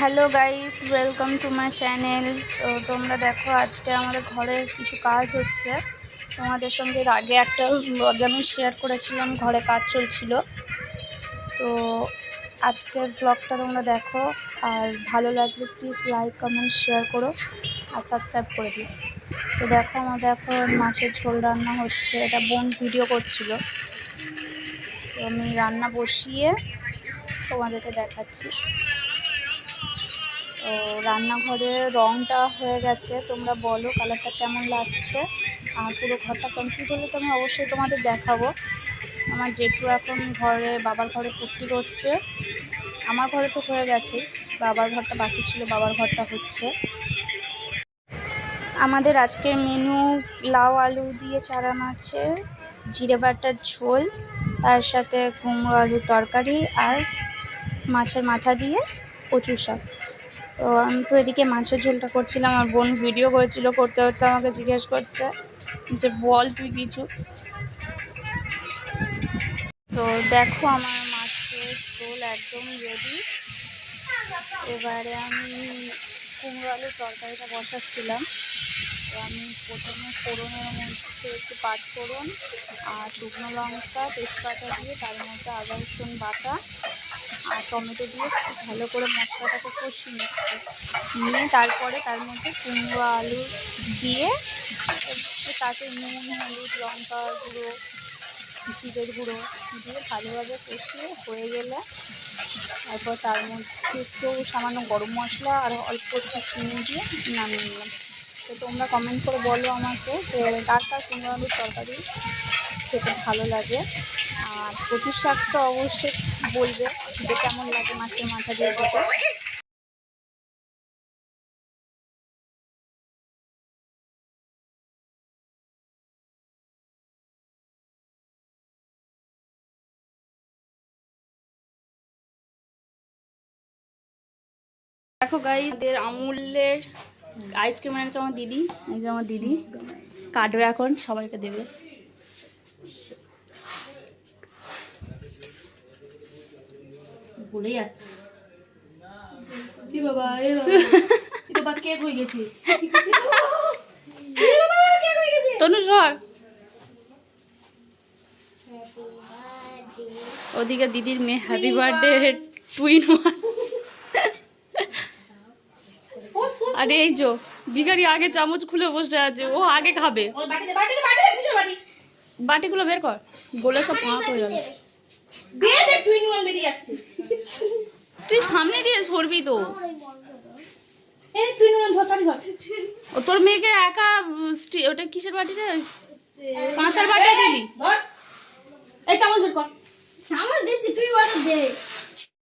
Hello guys welcome to my channel তো তোমরা দেখো, আজকে আমাদের ঘরে কিছু কাজ হচ্ছে। তোমাদের সঙ্গে আগে একটা ব্লগে আমি শেয়ার করেছিলাম। ঘরে কাজ চলছিল। তো আজকের ব্লগটা তোমরা দেখো। আর ভালো লাগলে প্লিজ লাইক কমেন্ট শেয়ার করো। আর সাবস্ক্রাইব করে দিও। তো দেখো, আমাদের এখন মাছের ঝোল রান্না হচ্ছে। এটা বোন ভিডিও করছিল। তো আমি রান্না বসিয়ে তোমাদেরকে দেখাচ্ছি। তো রান্নাঘরের রংটা হয়ে গেছে। তোমরা বলো কালারটা কেমন লাগছে? আর পুরো ঘরটা কমপ্লিট হলে তো আমি অবশ্যই তোমাদের দেখাবো। আমার জেঠু এখন ঘরে, বাবার ঘরে পুট্টি করছে। আমার ঘরে তো হয়ে গেছে। বাবার ঘরটা বাকি ছিল, বাবার ঘরটা হচ্ছে। আমাদের আজকের মেনু লাউ, আলু দিয়ে চারা মাছের জিরে বাটার ঝোল, তার সাথে কুমড়ো আলুর তরকারি আর মাছের মাথা দিয়ে কচু শাক। তো আমি তো এদিকে মাছের ঝোলটা করছিলাম, আমার বোন ভিডিও করেছিল, করতে করতে আমাকে জিজ্ঞেস করছে যে, বল তুই কিছু। তো দেখো আমার মাছের ঝোল একদম রেডি এবারে আমি কুমড়ো আলুর তরকারিটা বসাচ্ছিলাম। তো আমি প্রথমে ফোড়নের মধ্যে একটু পাঁচ ফোড়ন আর শুকনো লঙ্কা, তেজপাতা দিয়ে তার মধ্যে আদা রসুন বাটা আর টমেটো দিয়ে ভালো করে মশলাটাকে কষিয়ে নিচ্ছি। নিয়ে তারপরে তার মধ্যে কুমড়ো আলু দিয়ে তাতে নুন, হলুদ, লঙ্কা গুঁড়ো, জিরের গুঁড়ো দিয়ে ভালোভাবে কষিয়ে হয়ে গেলে তারপর তার মধ্যে একটু সামান্য গরম মশলা আর অল্প একটু চিনি দিয়ে নামিয়ে নিলাম। তো তোমরা কমেন্ট করে বলো আমাকে যে কার কার কুমড়ো আলুর তরকারি খেতে ভালো লাগে। আর কচুর শাক তো অবশ্যই বলবে যে কেমন লাগে মাছের মাথা দিয়ে খেতে। দেখো গাই এদের আমুলের আইসক্রিম এনেছে আমার দিদি, এই যে আমার দিদি। কাটবে এখন, সবাইকে দেবে। ভুলে যাচ্ছে। বাবা এ বাবা। কেক হয়ে গেছে? তনু সর। ওদিকে দিদির মেয়ে হ্যাপি বার্থডে টুইন আরে এই যো ভিখারি আগে চামচ খুলে বসে আছে ও আগে খাবে। বাটিগুলো বের কর গোলে সব ফাঁক হয়ে যাবে। দিয়ে দে টুইন ওয়ান বেরিয়ে যাচ্ছে। তুই সামনে দিয়ে সরবি তো। এই টুইন ওয়ান ধরতারি ধর। ও তোর মেয়েকে একা ওটা কিসের বাটিটা? রে কাঁসার বাটি দিলি ধর। এই চামচ বের কর। চামচ দিচ্ছি তুই ওটা দে।